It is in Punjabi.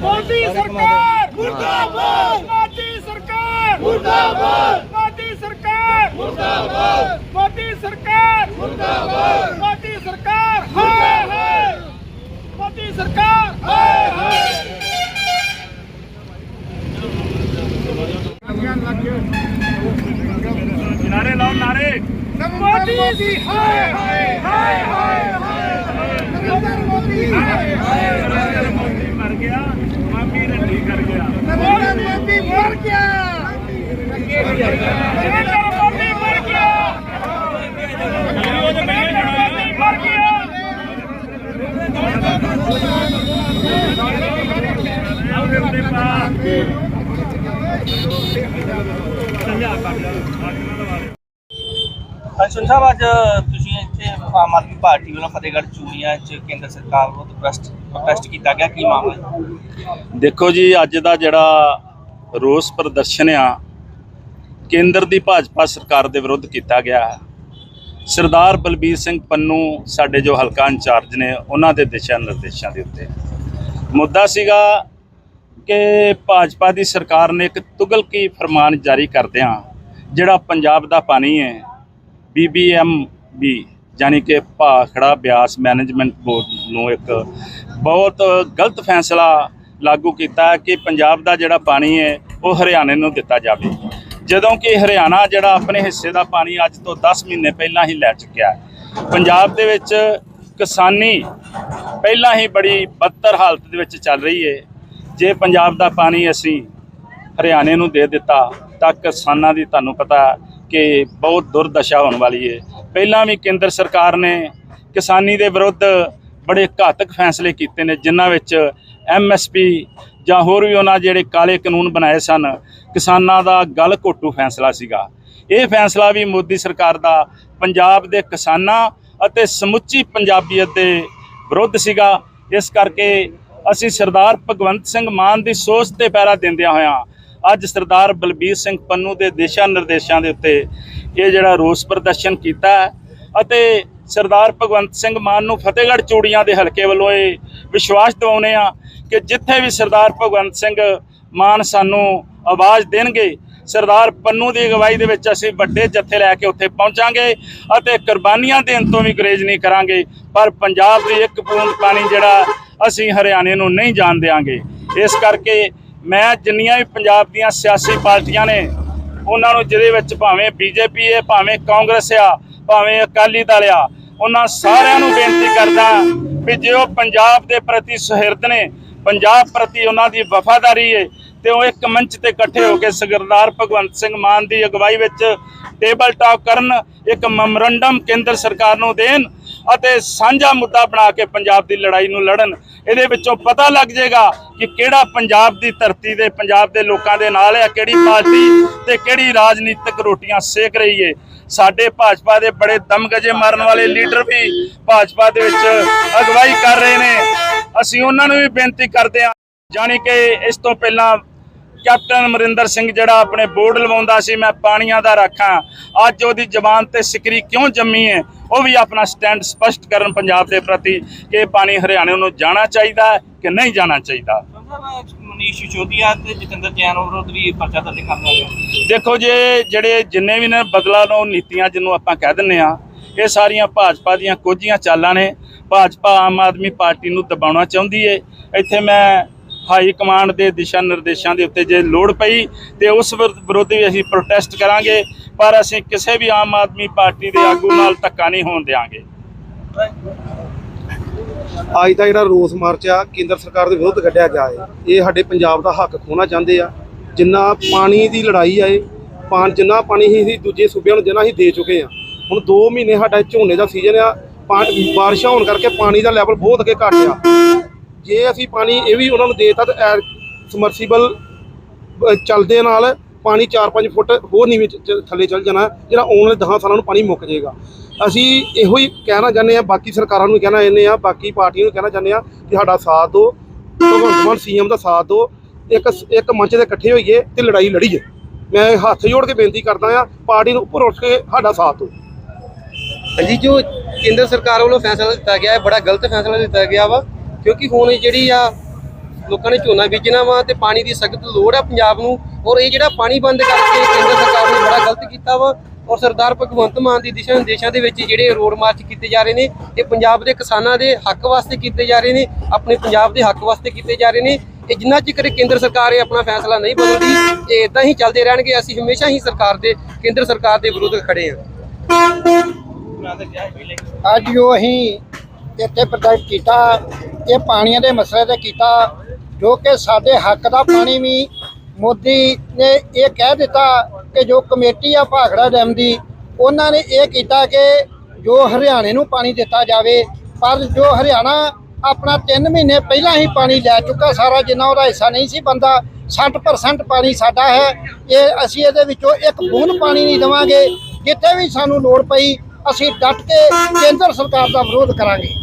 ਮੋਦੀ ਸਰਕਾਰ ਮੁਰਦਾਬਾਦ ਮੋਦੀ ਸਰਕਾਰ ਮੁਰਦਾਬਾਦ ਮੋਦੀ ਸਰਕਾਰ ਮੁਰਦਾਬਾਦ ਮੋਦੀ ਸਰਕਾਰ ਮੁਰਦਾਬਾਦ ਮੋਦੀ ਸਰਕਾਰ ਹਾਏ ਹਾਏ ਮੋਦੀ ਸਰਕਾਰ ਹਾਏ ਹਾਏ ਨਾਰੇ ਲਾਓ ਨਾਰੇ ਮੋਦੀ ਜੀ ਹਾਏ ਹਾਏ ਹਾਏ ਹਾਏ ਹਾਏ ਨਰਿੰਦਰ ਮੋਦੀ ਹਾਏ ਹਾਏ ਨਰਿੰਦਰ ਮੋਦੀ ਮਰ ਗਿਆ ਮਾਮੀ ਰੱਡੀ ਕਰ ਗਿਆ। ਨਰਿੰਦਰ ਮੋਦੀ ਮਰ ਗਿਆ। ਨਰਿੰਦਰ ਮੋਦੀ ਮਰ ਗਿਆ। ਨਰਿੰਦਰ ਮੋਦੀ ਮਰ ਗਿਆ। ਆਓ ਦੇ ਉੱਤੇ ਪਾ ਚੱਲਿਆ ਕੱਢ ਲਿਆ ਅਸ਼ਵਨ ਸਾਹਿਬ ਅੱਜ ਆਮ ਆਦਮੀ ਪਾਰਟੀ ਵੱਲੋਂ ਫਤਿਹਗੜ੍ਹ ਚੂੜੀਆਂ 'ਚ ਕੇਂਦਰ ਸਰਕਾਰ ਵੱਲੋਂ ਪ੍ਰੋਟੈਸਟ ਕੀਤਾ ਗਿਆ, ਕੀ ਮਾਮਲਾ ਦੇਖੋ ਜੀ, ਅੱਜ ਦਾ ਜਿਹੜਾ ਰੋਸ ਪ੍ਰਦਰਸ਼ਨ ਆ, ਕੇਂਦਰ ਦੀ ਭਾਜਪਾ ਸਰਕਾਰ ਦੇ ਵਿਰੁੱਧ ਕੀਤਾ ਗਿਆ ਹੈ। ਸਰਦਾਰ ਬਲਬੀਰ ਸਿੰਘ ਪੰਨੂ ਸਾਡੇ ਜੋ ਹਲਕਾ ਇੰਚਾਰਜ ਨੇ, ਉਹਨਾਂ ਦੇ ਦਿਸ਼ਾ ਨਿਰਦੇਸ਼ਾਂ ਦੇ ਉੱਤੇ। ਮੁੱਦਾ ਸੀਗਾ ਕਿ ਭਾਜਪਾ ਦੀ ਸਰਕਾਰ ਨੇ ਇੱਕ ਤੁਗਲਕੀ ਫਰਮਾਨ ਜਾਰੀ ਕਰਦਿਆਂ, ਜਿਹੜਾ ਪੰਜਾਬ ਦਾ ਪਾਣੀ ਹੈ ਬੀਬੀਐਮਬੀ ਯਾਨੀ ਕਿ ਭਾਖੜਾ ਬਿਆਸ ਮੈਨੇਜਮੈਂਟ ਬੋਰਡ ਨੂੰ ਇੱਕ ਬਹੁਤ ਗਲਤ ਫੈਸਲਾ ਲਾਗੂ ਕੀਤਾ ਕਿ ਪੰਜਾਬ ਦਾ ਜਿਹੜਾ ਪਾਣੀ ਹੈ, ਉਹ ਹਰਿਆਣੇ ਨੂੰ ਦਿੱਤਾ ਜਾਵੇ। ਜਦੋਂ ਕਿ ਹਰਿਆਣਾ ਜਿਹੜਾ ਆਪਣੇ ਹਿੱਸੇ ਦਾ ਪਾਣੀ ਅੱਜ ਤੋਂ 10 ਮਹੀਨੇ ਪਹਿਲਾਂ ਹੀ ਲੈ ਚੁੱਕਿਆ ਹੈ। ਪੰਜਾਬ ਦੇ ਵਿੱਚ ਕਿਸਾਨੀ ਪਹਿਲਾਂ ਹੀ ਬੜੀ ਬਦਤਰ ਹਾਲਤ ਦੇ ਵਿੱਚ ਚੱਲ ਰਹੀ ਹੈ। ਜੇ ਪੰਜਾਬ ਦਾ ਪਾਣੀ ਅਸੀਂ ਹਰਿਆਣੇ ਨੂੰ ਦੇ ਦਿੱਤਾ ਤਾਂ ਕਿਸਾਨਾਂ ਦੀ ਤੁਹਾਨੂੰ ਪਤਾ ਕਿ ਬਹੁਤ ਦੁਰਦਸ਼ਾ ਹੋਣ ਵਾਲੀ ਹੈ ਪਹਿਲਾਂ ਵੀ ਕੇਂਦਰ ਸਰਕਾਰ ਨੇ ਕਿਸਾਨੀ ਦੇ ਵਿਰੁੱਧ ਬੜੇ ਘਾਤਕ ਫੈਸਲੇ ਕੀਤੇ ਨੇ, ਜਿਨ੍ਹਾਂ ਵਿੱਚ ਐਮਐਸਪੀ ਜਾਂ ਹੋਰ ਵੀ ਉਹਨਾਂ ਜਿਹੜੇ ਕਾਲੇ ਕਾਨੂੰਨ ਬਣਾਏ ਸਨ, ਕਿਸਾਨਾਂ ਦਾ ਗਲ ਘੋਟੂ ਫੈਸਲਾ ਸੀਗਾ। ਇਹ ਫੈਸਲਾ ਵੀ ਮੋਦੀ ਸਰਕਾਰ ਦਾ ਪੰਜਾਬ ਦੇ ਕਿਸਾਨਾਂ ਅਤੇ ਸਮੁੱਚੀ ਪੰਜਾਬੀਅਤ ਦੇ ਵਿਰੁੱਧ ਸੀਗਾ। ਇਸ ਕਰਕੇ ਅਸੀਂ ਸਰਦਾਰ ਭਗਵੰਤ ਸਿੰਘ ਮਾਨ ਦੀ ਸੋਚ ਤੇ ਪੈਰਾ ਦਿੰਦਿਆਂ ਹੋਇਆਂ ਅੱਜ ਸਰਦਾਰ ਬਲਬੀਰ ਸਿੰਘ ਪੰਨੂ ਦੇ ਦਿਸ਼ਾ ਨਿਰਦੇਸ਼ਾਂ ਦੇ ਉੱਤੇ ਇਹ ਜਿਹੜਾ ਰੋਸ ਪ੍ਰਦਰਸ਼ਨ ਕੀਤਾ ਅਤੇ ਸਰਦਾਰ ਭਗਵੰਤ ਸਿੰਘ ਮਾਨ ਨੂੰ ਫਤਿਹਗੜ੍ਹ ਚੂੜੀਆਂ ਦੇ ਹਲਕੇ ਵੱਲੋਂ ਇਹ ਵਿਸ਼ਵਾਸ ਦਿਵਾਉਂਦੇ ਆ ਕਿ ਜਿੱਥੇ ਵੀ ਸਰਦਾਰ ਭਗਵੰਤ ਸਿੰਘ ਮਾਨ ਸਾਨੂੰ ਆਵਾਜ਼ ਦੇਣਗੇ, ਸਰਦਾਰ ਪੰਨੂ ਦੀ ਅਗਵਾਈ ਦੇ ਵਿੱਚ ਅਸੀਂ ਵੱਡੇ ਜੱਥੇ ਲੈ ਕੇ ਉੱਥੇ ਪਹੁੰਚਾਂਗੇ ਅਤੇ ਕੁਰਬਾਨੀਆਂ ਦੇਣ ਤੋਂ ਵੀ ਗੁਰੇਜ਼ ਨਹੀਂ ਕਰਾਂਗੇ, ਪਰ ਪੰਜਾਬ ਦੀ ਇੱਕ ਬੂੰਦ ਪਾਣੀ ਜਿਹੜਾ ਅਸੀਂ ਹਰਿਆਣੇ ਨੂੰ ਨਹੀਂ ਜਾਣ ਦੇਵਾਂਗੇ ਇਸ ਕਰਕੇ ਮੈਂ ਜਿੰਨੀਆਂ ਵੀ ਪੰਜਾਬ ਦੀਆਂ ਸਿਆਸੀ ਪਾਰਟੀਆਂ ਨੇ, ਉਹਨਾਂ ਨੂੰ ਜਿਹਦੇ ਵਿੱਚ ਭਾਵੇਂ ਬੀਜੇਪੀ ਹੈ, ਭਾਵੇਂ ਕਾਂਗਰਸ ਆ, ਭਾਵੇਂ ਅਕਾਲੀ ਦਲ ਆ, ਉਹਨਾਂ ਸਾਰਿਆਂ ਨੂੰ ਬੇਨਤੀ ਕਰਦਾ ਵੀ ਜੇ ਉਹ ਪੰਜਾਬ ਦੇ ਪ੍ਰਤੀ ਸੁਹਿਰਦ ਨੇ, ਪੰਜਾਬ ਪ੍ਰਤੀ ਉਹਨਾਂ ਦੀ ਵਫਾਦਾਰੀ ਹੈ ਤੇ ਉਹ ਇੱਕ ਮੰਚ ਤੇ ਇਕੱਠੇ ਹੋ ਕੇ ਸਰਦਾਰ ਭਗਵੰਤ ਸਿੰਘ ਮਾਨ ਦੀ ਅਗਵਾਈ ਵਿੱਚ ਟੇਬਲ ਟਾਕ ਕਰਨ, ਇੱਕ ਮੈਮੋਰੰਡਮ ਕੇਂਦਰ ਸਰਕਾਰ ਨੂੰ ਦੇਣ ਅਤੇ ਸਾਂਝਾ ਮੁੱਦਾ ਬਣਾ ਕੇ ਪੰਜਾਬ ਦੀ ਲੜਾਈ ਨੂੰ ਲੜਨ, ਇਹਦੇ ਵਿੱਚੋਂ ਪਤਾ ਲੱਗ ਜਾਏਗਾ ਕਿ ਕਿਹੜਾ ਪੰਜਾਬ ਦੀ ਧਰਤੀ ਦੇ, ਪੰਜਾਬ ਦੇ ਲੋਕਾਂ ਦੇ ਨਾਲ ਹੈ ਕਿਹੜੀ ਪਾਰਟੀ ਤੇ ਕਿਹੜੀ ਰਾਜਨੀਤਿਕ ਰੋਟੀਆਂ ਸੇਕ ਰਹੀ ਹੈ ਸਾਡੇ ਭਾਜਪਾ ਦੇ ਬੜੇ ਦਮਗਜੇ ਮਾਰਨ ਵਾਲੇ ਲੀਡਰ ਵੀ ਭਾਜਪਾ ਦੇ ਵਿੱਚ ਅਗਵਾਈ ਕਰ ਰਹੇ ਨੇ। ਅਸੀਂ ਉਹਨਾਂ ਨੂੰ ਵੀ ਬੇਨਤੀ ਕਰਦੇ ਹਾਂ, ਜਾਣੀ ਕਿ ਇਸ ਤੋਂ ਪਹਿਲਾਂ ਕੈਪਟਨ ਅਮਰਿੰਦਰ ਸਿੰਘ ਜਿਹੜਾ ਆਪਣੇ ਬੋਰਡ ਲਵਾਉਂਦਾ ਸੀ, ਮੈਂ ਪਾਣੀਆਂ ਦਾ ਰੱਖਾਂ ਅੱਜ ਉਹਦੀ ਜ਼ਬਾਨ ਤੇ ਸਿਕਰੀ ਕਿਉਂ ਜੰਮੀ ਹੈ ਉਹ ਵੀ ਆਪਣਾ ਸਟੈਂਡ ਸਪਸ਼ਟ ਕਰਨ ਪੰਜਾਬ ਦੇ ਪ੍ਰਤੀ ਕਿ ਇਹ ਪਾਣੀ ਹਰਿਆਣੇ ਨੂੰ ਜਾਣਾ ਚਾਹੀਦਾ ਹੈ ਕਿ ਨਹੀਂ ਜਾਣਾ ਚਾਹੀਦਾ। ਸਾਹਿਬ ਮਨੀਸ਼ ਸਿਸੋਦੀਆ ਤੇ ਜਤਿੰਦਰ ਜੈਨ ਵਿਰੁੱਧ ਵੀ ਪਰਚਾ ਦਰਜ ਕਰਨਾ ਹੈ ਦੇਖੋ ਜੇ ਜਿਹੜੇ ਜਿੰਨੇ ਵੀ ਨੇ ਬਦਲਾ ਲਓ ਨੀਤੀਆਂ ਜਿਹਨੂੰ ਆਪਾਂ ਕਹਿ ਦਿੰਨੇ ਆ ਇਹ ਸਾਰੀਆਂ ਭਾਜਪਾ ਦੀਆਂ ਕੋਝੀਆਂ ਚਾਲਾਂ ਨੇ। ਭਾਜਪਾ ਆਮ ਆਦਮੀ ਪਾਰਟੀ ਨੂੰ ਦਬਾਉਣਾ ਚਾਹੁੰਦੀ ਏ। ਇੱਥੇ ਮੈਂ ਹਾਈ ਕਮਾਂਡ ਦੇ ਦਿਸ਼ਾ ਨਿਰਦੇਸ਼ਾਂ ਦੇ ਉੱਤੇ ਜੇ ਲੋੜ ਪਈ ਤੇ ਉਸ ਵਿਰ- ਵਿਰੁੱਧ ਵੀ ਅਸੀਂ ਪ੍ਰੋਟੈਸਟ ਕਰਾਂਗੇ। ਪਰ ਅਸੀਂ ਕਿਸੇ ਵੀ ਆਮ ਆਦਮੀ ਪਾਰਟੀ ਦੇ ਆਗੂ ਨਾਲ ਧੱਕਾ ਨਹੀਂ ਹੋਣ ਦੇਵਾਂਗੇ ਅੱਜ ਦਾ ਜਿਹੜਾ ਰੋਸ ਮਾਰਚ ਆ, ਕੇਂਦਰ ਸਰਕਾਰ ਦੇ ਵਿਰੁੱਧ ਕੱਢਿਆ ਗਿਆ ਹੈ ਇਹ ਸਾਡੇ ਪੰਜਾਬ ਦਾ ਹੱਕ ਖੋਣਾ ਚਾਹੁੰਦੇ ਆ। ਜਿੰਨਾ ਪਾਣੀ ਦੀ ਲੜਾਈ ਆ ਇਹ, ਪਾਣ ਜਿੰਨਾ ਪਾਣੀ ਹੀ ਅਸੀਂ ਦੂਜੇ ਸੂਬਿਆਂ ਨੂੰ ਜਿੰਨਾ ਅਸੀਂ ਦੇ ਚੁੱਕੇ ਆ। ਹੁਣ 2 ਮਹੀਨੇ ਸਾਡਾ ਝੋਨੇ ਦਾ ਸੀਜ਼ਨ ਆ ਪਾ- ਬਾਰਿਸ਼ਾਂ ਹੋਣ ਕਰਕੇ ਪਾਣੀ ਦਾ ਲੈਵਲ ਬਹੁਤ ਅੱਗੇ ਘਟ ਆ। ਜੇ ਅਸੀਂ ਪਾਣੀ ਇਹ ਵੀ ਉਹਨਾਂ ਨੂੰ ਦੇਤਾ ਤਾਂ ਸਮਰਸੀਬਲ ਚੱਲਦੇ ਨਾਲ ਪਾਣੀ 4-5 ਫੁੱਟ ਹੋਰ ਨੀਵੇਂ ਥੱਲੇ ਚੱਲ ਜਾਣਾ, ਜਿਹੜਾ ਆਉਣ ਵਾਲੇ 10 ਸਾਲਾਂ ਨੂੰ ਪਾਣੀ ਮੁੱਕ ਜਾਏਗਾ। ਅਸੀਂ ਇਹੋ ਹੀ ਕਹਿਣਾ ਚਾਹੁੰਦੇ ਆ ਬਾਕੀ ਸਰਕਾਰਾਂ ਨੂੰ ਕਹਿਣਾ ਚਾਹੁੰਦੇ ਆ ਬਾਕੀ ਪਾਰਟੀਆਂ ਨੂੰ ਕਹਿਣਾ ਚਾਹੁੰਦੇ ਆ ਕਿ ਸਾਡਾ ਸਾਥ ਦਿਓ, ਭਗਵੰਤ ਮਾਨ ਸੀਐਮ ਦਾ ਸਾਥ ਦਿਓ, ਇੱਕ ਇੱਕ ਮੰਚ ਤੇ ਇਕੱਠੇ ਹੋਈਏ ਤੇ ਲੜਾਈ ਲੜੀਏ। ਮੈਂ ਹੱਥ ਜੋੜ ਕੇ ਬੇਨਤੀ ਕਰਦਾ ਆ ਪਾਰਟੀ ਨੂੰ ਉੱਪਰ ਉੱਠ ਕੇ ਸਾਡਾ ਸਾਥ ਦਿਓ। ਹਾਂਜੀ, ਜੋ ਕੇਂਦਰ ਸਰਕਾਰ ਵੱਲੋਂ ਫੈਸਲਾ ਦਿੱਤਾ ਗਿਆ ਹੈ ਬੜਾ ਗਲਤ ਫੈਸਲਾ ਦਿੱਤਾ ਗਿਆ ਵਾ, ਕਿਉਂਕਿ ਹੁਣ ਜਿਹੜੀ ਆ ਲੋਕਾਂ ਨੇ ਝੋਨਾ ਬੀਜਣਾ ਵਾ ਤੇ ਪਾਣੀ ਦੀ ਸਖਤ ਲੋੜ ਆ ਪੰਜਾਬ ਨੂੰ ਔਰ ਇਹ ਜਿਹੜਾ ਪਾਣੀ ਬੰਦ ਕਰਕੇ ਕੇਂਦਰ ਸਰਕਾਰ ਨੇ ਬੜਾ ਗਲਤ ਕੀਤਾ ਵਾ ਔਰ ਸਰਦਾਰ ਭਗਵੰਤ ਮਾਨ ਦੀ ਦਿਸ਼ਾ ਨਿਰਦੇਸ਼ਾਂ ਦੇ ਵਿੱਚ ਜਿਹੜੇ ਰੋਡ ਮਾਰਚ ਕੀਤੇ ਜਾ ਰਹੇ ਨੇ, ਇਹ ਪੰਜਾਬ ਦੇ ਕਿਸਾਨਾਂ ਦੇ ਹੱਕ ਵਾਸਤੇ ਕੀਤੇ ਜਾ ਰਹੇ ਨੇ, ਆਪਣੇ ਪੰਜਾਬ ਦੇ ਹੱਕ ਵਾਸਤੇ ਕੀਤੇ ਜਾ ਰਹੇ ਨੇ। ਇਹ ਜਿੰਨਾ ਚਿਰ ਕੇਂਦਰ ਸਰਕਾਰ ਇਹ ਆਪਣਾ ਫੈਸਲਾ ਨਹੀਂ ਬਦਲਦੀ ਇਹ ਇਦਾਂ ਹੀ ਚੱਲਦੇ ਰਹਿਣਗੇ, ਅਸੀਂ ਹਮੇਸ਼ਾ ਹੀ ਸਰਕਾਰ ਦੇ, ਕੇਂਦਰ ਸਰਕਾਰ ਦੇ ਵਿਰੁੱਧ ਖੜੇ ਹਾਂ। ਅੱਜ ਜੋ ਅਸੀਂ ਇੱਥੇ ਪ੍ਰੋਜੈਕਟ ਕੀਤਾ, ਇਹ ਪਾਣੀਆਂ ਦੇ ਮਸਲੇ ਤੇ ਕੀਤਾ ਜੋ ਕਿ ਸਾਡੇ ਹੱਕ ਦਾ ਪਾਣੀ ਵੀ ਮੋਦੀ ਨੇ ਇਹ ਕਹਿ ਦਿੱਤਾ ਕਿ ਜੋ ਕਮੇਟੀ ਆ ਭਾਖੜਾ ਡੈਮ ਦੀ, ਉਹਨਾਂ ਨੇ ਇਹ ਕੀਤਾ ਕਿ ਜੋ ਹਰਿਆਣੇ ਨੂੰ ਪਾਣੀ ਦਿੱਤਾ ਜਾਵੇ, ਪਰ ਜੋ ਹਰਿਆਣਾ ਆਪਣਾ 3 ਮਹੀਨੇ ਪਹਿਲਾਂ ਹੀ ਪਾਣੀ ਲੈ ਚੁੱਕਾ ਸਾਰਾ, ਜਿੰਨਾ ਉਹਦਾ ਹਿੱਸਾ ਨਹੀਂ ਸੀ ਬੰਦਾ 60% ਪਾਣੀ ਸਾਡਾ ਹੈ। ਇਹ ਅਸੀਂ ਇਹਦੇ ਵਿੱਚੋਂ ਇੱਕ ਬੂੰਦ ਪਾਣੀ ਨਹੀਂ ਦੇਵਾਂਗੇ, ਜਿੱਥੇ ਵੀ ਸਾਨੂੰ ਲੋੜ ਪਈ, ਅਸੀਂ ਡਟ ਕੇ ਕੇਂਦਰ ਸਰਕਾਰ ਦਾ ਵਿਰੋਧ ਕਰਾਂਗੇ।